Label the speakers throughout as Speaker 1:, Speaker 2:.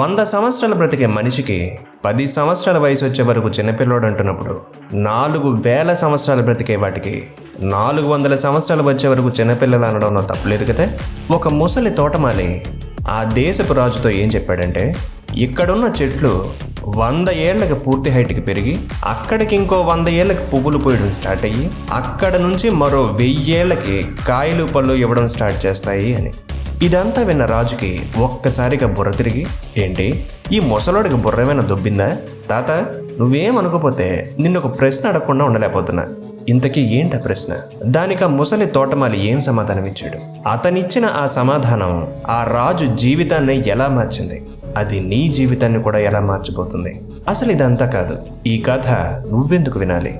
Speaker 1: వంద సంవత్సరాలు బ్రతికే మనిషికి పది సంవత్సరాల వయసు వచ్చే వరకు చిన్నపిల్లోడు అంటున్నప్పుడు నాలుగు వేల సంవత్సరాలు బ్రతికే వాటికి నాలుగు వందల సంవత్సరాలు వచ్చే వరకు చిన్నపిల్లలు అనడంలో తప్పులేదు కదా? ఒక ముసలి తోటమాలి ఆ దేశపు రాజుతో ఏం చెప్పాడంటే ఇక్కడున్న చెట్లు వంద ఏళ్ళకు పూర్తి హైట్కి పెరిగి అక్కడికి ఇంకో వంద ఏళ్ళకి పువ్వులు పోయడం స్టార్ట్ అయ్యి అక్కడ నుంచి మరో వెయ్యేళ్ళకి కాయలు పళ్ళు ఇవ్వడం స్టార్ట్ చేస్తాయి అని. ఇదంతా విన్న రాజుకి ఒక్కసారిగా బుర్ర తిరిగి ఏంటి? ఈ ముసలోడికి బుర్ర ఏమైనా దొబ్బిందా? తాత నువ్వేమనుకోపోతే నిన్ను ఒక ప్రశ్న అడగకుండా ఉండలేకపోతున్నా. ఇంతకీ ఏంటి ఆ ప్రశ్న? దానికి ఆ ముసలి తోటమాలి ఏం సమాధానం ఇచ్చాడు అతనిచ్చిన ఆ సమాధానం ఆ రాజు జీవితాన్ని ఎలా మార్చింది? అది నీ జీవితాన్ని కూడా ఎలా మార్చిపోతుంది? అసలు ఇదంతా కాదు. ఈ కథ నువ్వెందుకు వినాలి?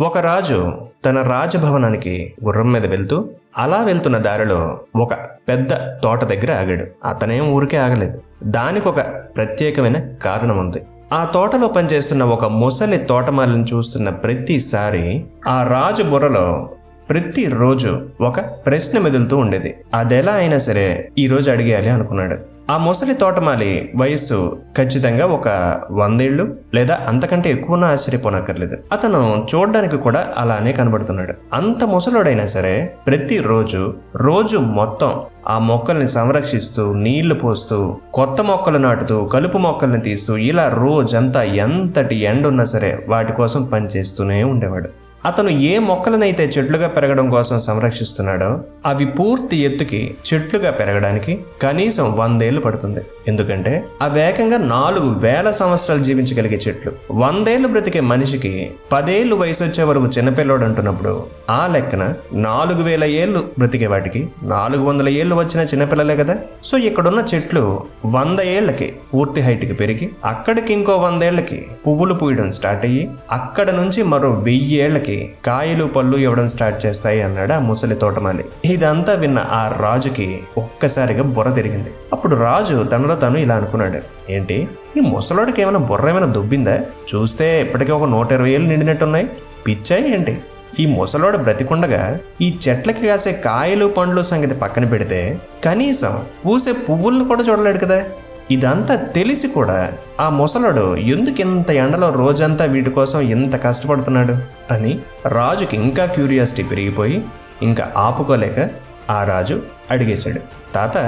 Speaker 1: ఒక రాజు తన రాజభవనానికి గుర్రం మీద వెళ్తూ అలా వెళ్తున్న దారిలో ఒక పెద్ద తోట దగ్గర ఆగాడు. అతనేం ఊరికే ఆగలేదు. దానికి ఒక ప్రత్యేకమైన కారణం ఉంది. ఆ తోటలో పనిచేస్తున్న ఒక ముసలి తోటమాలిని చూస్తున్న ప్రతిసారి ఆ రాజు బుర్రలో ప్రతిరోజు ఒక ప్రశ్న మెదులుతూ ఉండేది. అదెలా అయినా సరే ఈరోజు అడిగేయాలి అనుకున్నాడు. ఆ ముసలి తోటమాలి వయస్సు ఖచ్చితంగా ఒక వందేళ్ళు లేదా అంతకంటే ఎక్కువ ఆశ్చర్యపోనక్కర్లేదు. అతను చూడడానికి కూడా అలానే కనబడుతున్నాడు. అంత ముసలోడైనా సరే ప్రతిరోజు రోజు మొత్తం ఆ మొక్కల్ని సంరక్షిస్తూ నీళ్ళు పోస్తూ కొత్త మొక్కలు నాటుతూ కలుపు మొక్కల్ని తీస్తూ ఇలా రోజంతా ఎంతటి ఎండున్నా సరే వాటి కోసం పనిచేస్తూనే ఉండేవాడు. అతను ఏ మొక్కలనైతే చెట్లుగా పెరగడం కోసం సంరక్షిస్తున్నాడో అవి పూర్తి ఎత్తుకి చెట్లుగా పెరగడానికి కనీసం వందేళ్ళు పడుతుంది. ఎందుకంటే అవి వేగంగా నాలుగు వేల సంవత్సరాలు జీవించగలిగే చెట్లు. వందేళ్ళు బ్రతికే మనిషికి పదేళ్ళు వయసు వచ్చే వరకు చిన్నపిల్లోడు అంటున్నప్పుడు ఆ లెక్కన నాలుగు వేల ఏళ్ళు బ్రతికే వాటికి నాలుగు వందల ఏళ్ళు వచ్చిన చిన్నపిల్లలే కదా. సో ఇక్కడున్న చెట్లు వంద ఏళ్ళకి పూర్తి హైట్కి పెరిగి అక్కడికి ఇంకో వందేళ్ళకి పువ్వులు పూయడం స్టార్ట్ అయ్యి అక్కడ నుంచి మరో వెయ్యి ఏళ్ళకి కాయలు పళ్ళు ఇవ్వడం స్టార్ట్ చేస్తాయి అన్నాడు ఆ ముసలి తోటమాలి. ఇదంతా విన్న ఆ రాజుకి ఒక్కసారిగా బుర్ర తిరిగింది. అప్పుడు రాజు తనలో తను ఇలా అనుకున్నాడు. ఏంటి? ఈ ముసలోడికి ఏమైనా బుర్ర ఏమైనా దుబ్బిందా? చూస్తే ఇప్పటికే ఒక నూట ఇరవై ఏళ్ళు నిండినట్టున్నాయి. పిచ్చాయి ఏంటి? ఈ ముసలోడు బ్రతికుండగా ఈ చెట్లకి కాసే కాయలు పండ్లు సంగతి పక్కన పెడితే కనీసం పూసే పువ్వులను కూడా చూడలేడు కదా. ఇదంతా తెలిసి కూడా ఆ ముసలోడు ఎందుకు ఇంత ఎండలో రోజంతా వీటి కోసం ఇంత కష్టపడుతున్నాడు అని రాజుకి ఇంకా క్యూరియాసిటీ పెరిగిపోయి ఇంకా ఆపుకోలేక ఆ రాజు అడిగేశాడు. తాత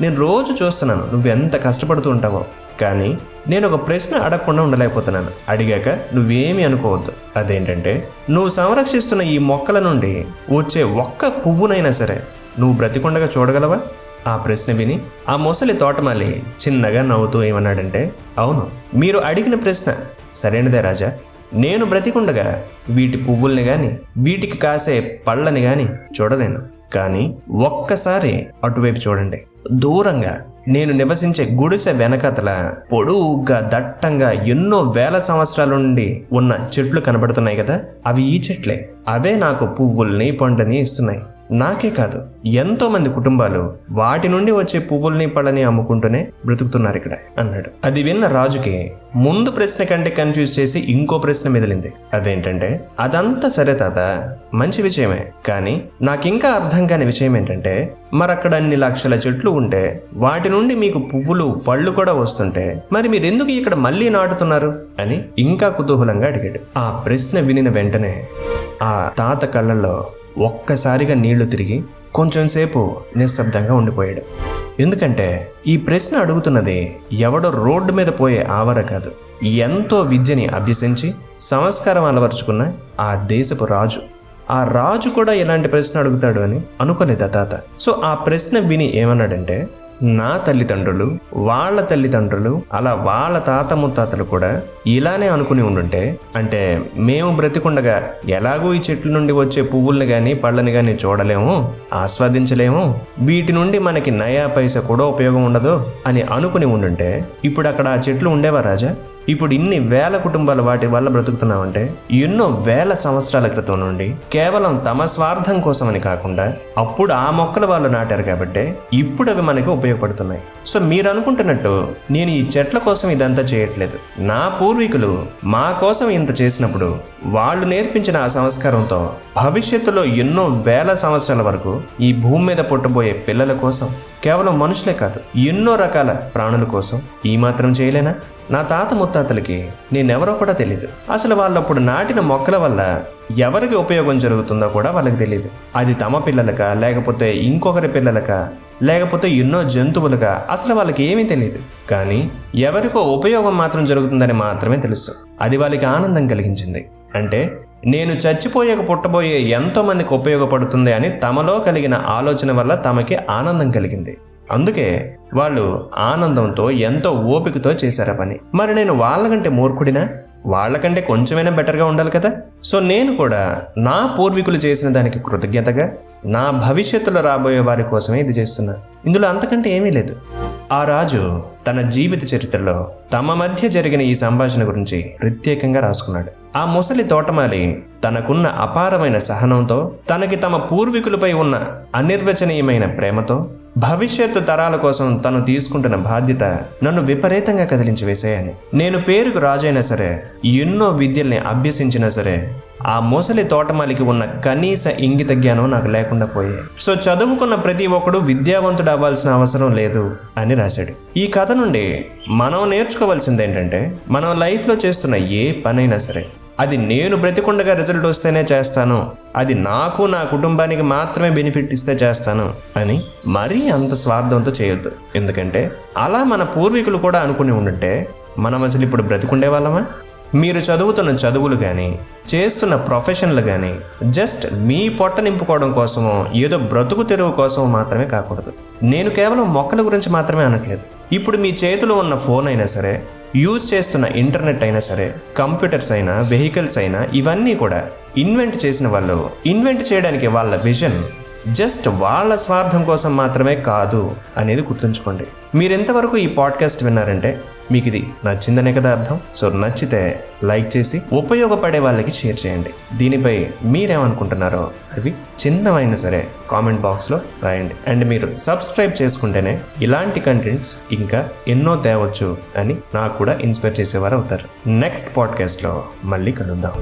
Speaker 1: నేను రోజు చూస్తున్నాను నువ్వెంత కష్టపడుతూ ఉంటావో కానీ నేను ఒక ప్రశ్న అడగకుండా ఉండలేకపోతున్నాను. అడిగాక నువ్వేమీ అనుకోవద్దు. అదేంటంటే నువ్వు సంరక్షిస్తున్న ఈ మొక్కల నుండి వచ్చే ఒక్క పువ్వునైనా సరే నువ్వు బ్రతికుండగా చూడగలవా? ఆ ప్రశ్న విని ఆ ముసలి తోటమాలి చిన్నగా నవ్వుతూ ఏమన్నాడంటే అవును మీరు అడిగిన ప్రశ్న సరైనదే రాజా. నేను బ్రతికుండగా వీటి పువ్వుల్ని గాని వీటికి కాసే పళ్ళని గాని చూడలేను. కానీ ఒక్కసారి అటువైపు చూడండి. దూరంగా నేను నివసించే గుడిసె వెనకతల పొడుగ్గా దట్టంగా ఎన్నో వేల సంవత్సరాల నుండి ఉన్న చెట్లు కనబడుతున్నాయి కదా అవి ఈ చెట్లే. అవే నాకు పువ్వుల్ని పంటని ఇస్తున్నాయి. నాకే కాదు ఎంతో మంది కుటుంబాలు వాటి నుండి వచ్చే పువ్వుల్ని పళ్ళని అమ్ముకుంటూనే బ్రతుకుతున్నారు ఇక్కడ అన్నాడు. అది విన్న రాజుకి ముందు ప్రశ్న కంటే కన్ఫ్యూజ్ చేసి ఇంకో ప్రశ్న మిదిలింది. అదేంటంటే అదంతా సరే తాత మంచి విషయమే. కానీ నాకింకా అర్థం కాని విషయం ఏంటంటే మరక్కడ అన్ని లక్షల చెట్లు ఉంటే వాటి నుండి మీకు పువ్వులు పళ్ళు కూడా వస్తుంటే మరి మీరు ఎందుకు ఇక్కడ మళ్ళీ నాటుతున్నారు అని ఇంకా కుతూహలంగా అడిగాడు. ఆ ప్రశ్న వినిన వెంటనే ఆ తాత కళ్ళల్లో ఒక్కసారిగా నీళ్ళు తిరిగి కొంచెం సేపు నిశ్శబ్దంగా ఉండిపోయాడు. ఎందుకంటే ఈ ప్రశ్న అడుగుతున్నది ఎవడో రోడ్డు మీద పోయే ఆవర కాదు. ఎంతో విద్యని అభ్యసించి సంస్కారం అలవరుచుకున్న ఆ దేశపు రాజు. ఆ రాజు కూడా ఇలాంటి ప్రశ్న అడుగుతాడు అని అనుకోలేదు తాత. సో ఆ ప్రశ్న విని ఏమన్నాడంటే నా తల్లిదండ్రులు వాళ్ళ తల్లిదండ్రులు అలా వాళ్ళ తాత ముత్తాతలు కూడా ఇలానే అనుకుని ఉండుంటే అంటే మేము బ్రతికుండగా ఎలాగో ఈ చెట్ల నుండి వచ్చే పువ్వుల్ని కానీ పళ్ళని కానీ చూడలేము ఆస్వాదించలేము వీటి నుండి మనకి నయా పైస కూడా ఉపయోగం ఉండదు అని అనుకుని ఉండుంటే ఇప్పుడు అక్కడ ఆ చెట్లు ఉండేవా రాజా? ఇప్పుడు ఇన్ని వేల కుటుంబాలు వాటి వల్ల బ్రతుకుతున్నామంటే ఎన్నో వేల సంవత్సరాల క్రితం నుండి కేవలం తమ స్వార్థం కోసమని కాకుండా అప్పుడు ఆ మొక్కలు వాళ్ళు నాటారు కాబట్టి ఇప్పుడు అవి మనకి ఉపయోగపడుతున్నాయి. సో మీరు అనుకుంటున్నట్టు నేను ఈ చెట్ల కోసం ఇదంతా చేయట్లేదు. నా పూర్వీకులు మా కోసం ఇంత చేసినప్పుడు వాళ్ళు నేర్పించిన ఆ సంస్కారంతో భవిష్యత్తులో ఎన్నో వేల సంవత్సరాల వరకు ఈ భూమి మీద పుట్టబోయే పిల్లల కోసం కేవలం మనుషులే కాదు ఎన్నో రకాల ప్రాణుల కోసం ఈ మాత్రం చేయలేనా? నా తాత ముత్తాతలకి నేనెవరో కూడా తెలియదు అసలు వాళ్ళప్పుడు నాటిన మొక్కల వల్ల ఎవరికి ఉపయోగం జరుగుతుందో కూడా వాళ్ళకి తెలియదు అది తమ పిల్లలక లేకపోతే ఇంకొకరి పిల్లలకా లేకపోతే ఎన్నో జంతువులుగా అసలు వాళ్ళకి ఏమీ తెలియదు కానీ ఎవరికో ఉపయోగం మాత్రం జరుగుతుందని మాత్రమే తెలుసు. అది వాళ్ళకి ఆనందం కలిగించింది. అంటే నేను చచ్చిపోయాక పుట్టబోయే ఎంతో మందికి ఉపయోగపడుతుంది అని తమలో కలిగిన ఆలోచన వల్ల తమకి ఆనందం కలిగింది. అందుకే వాళ్ళు ఆనందంతో ఎంతో ఓపికతో చేశారు పని. మరి నేను వాళ్ళకంటే మూర్ఖుడినా? వాళ్ళకంటే కొంచెమైనా బెటర్గా ఉండాలి కదా. సో నేను కూడా నా పూర్వీకులు చేసిన దానికి కృతజ్ఞతగా నా భవిష్యత్తులో రాబోయే వారి కోసమే ఇది చేస్తున్నా. ఇందులో అంతకంటే ఏమీ లేదు. ఆ రాజు తన జీవిత చరిత్రలో తమ మధ్య జరిగిన ఈ సంభాషణ గురించి ప్రత్యేకంగా రాసుకున్నాడు. ఆ ముసలి తోటమాలి తనకున్న అపారమైన సహనంతో తనకి తమ పూర్వీకులపై ఉన్న అనిర్వచనీయమైన ప్రేమతో భవిష్యత్తు తరాల కోసం తను తీసుకుంటున్న బాధ్యత నన్ను విపరీతంగా కదిలించి వేసేయని నేను పేరుకు రాజైనా సరే ఎన్నో విద్యల్ని అభ్యసించినా సరే ఆ ముసలి తోటమాలికి ఉన్న కనీస ఇంగిత జ్ఞానం నాకు లేకుండా పోయాయి సో చదువుకున్న ప్రతి ఒక్కడు విద్యావంతుడు అవ్వాల్సిన అవసరం లేదు అని రాశాడు. ఈ కథ నుండి మనం నేర్చుకోవాల్సింది ఏంటంటే మనం లైఫ్లో చేస్తున్న ఏ పనైనా సరే అది నేను బ్రతికుండగా రిజల్ట్ వస్తేనే చేస్తాను. అది నాకు నా కుటుంబానికి మాత్రమే బెనిఫిట్ ఇస్తే చేస్తాను. అని మరీ అంత స్వార్థంతో చేయొద్దు. ఎందుకంటే అలా మన పూర్వీకులు కూడా అనుకుని ఉండుంటే మనం అసలు ఇప్పుడు బ్రతికుండే వాళ్ళమా? మీరు చదువుతున్న చదువులు కానీ చేస్తున్న ప్రొఫెషన్లు కానీ జస్ట్ మీ పొట్ట నింపుకోవడం కోసమో ఏదో బ్రతుకు తెరువు కోసమో మాత్రమే కాకూడదు. నేను కేవలం మొక్కల గురించి మాత్రమే అనట్లేదు. ఇప్పుడు మీ చేతిలో ఉన్న ఫోన్ అయినా సరే యూజ్ చేస్తున్న ఇంటర్నెట్ అయినా సరే కంప్యూటర్స్ అయినా వెహికల్స్ అయినా ఇవన్నీ కూడా ఇన్వెంట్ చేసిన వాళ్ళు ఇన్వెంట్ చేయడానికి వాళ్ళ విజన్ జస్ట్ వాళ్ళ స్వార్థం కోసం మాత్రమే కాదు అనేది గుర్తుంచుకోండి. మీరెంతవరకు ఈ పాడ్కాస్ట్ విన్నారంటే మీకు ఇది నచ్చిందనే కదా అర్థం? సో నచ్చితే లైక్ చేసి ఉపయోగపడే వాళ్ళకి షేర్ చేయండి. దీనిపై మీరేమనుకుంటున్నారో అవి చిన్నవైనా సరే కామెంట్ బాక్స్లో రాయండి. అండ్ మీరు సబ్స్క్రైబ్ చేసుకుంటేనే ఇలాంటి కంటెంట్స్ ఇంకా ఎన్నో తేవచ్చు అని నాకు కూడా ఇన్స్పైర్ చేసేవారు అవుతారు. నెక్స్ట్ పాడ్కాస్ట్లో మళ్ళీ కలుద్దాం.